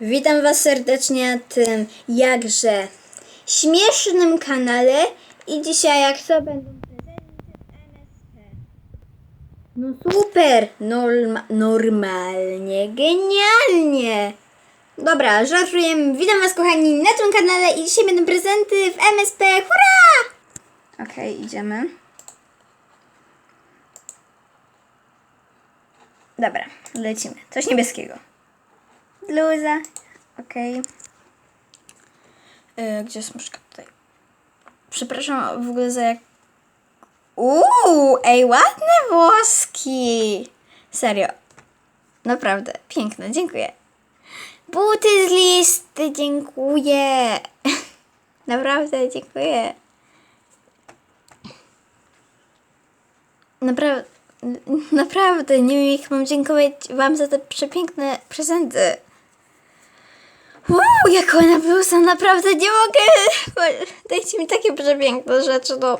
Witam Was serdecznie na tym jakże śmiesznym kanale i dzisiaj jak to będą prezenty. No super, Norma, normalnie, genialnie. Dobra, żartujemy. Witam Was kochani na tym kanale i dzisiaj będą prezenty w MSP. Hurra! Okej, idziemy. Dobra, lecimy. Coś niebieskiego. Bluza. Okej. Okay. Gdzie jest muszka tutaj? Przepraszam w ogóle za jak... Uuu, ej, ładne włoski. Serio. Naprawdę, piękne, dziękuję. Buty z listy, dziękuję. Naprawdę, dziękuję. Naprawdę, naprawdę, nie wiem jak mam dziękować Wam za te przepiękne prezenty. Uuu, jak ona bluza, naprawdę nie mogę. Dajcie mi takie przepiękne rzeczy, no.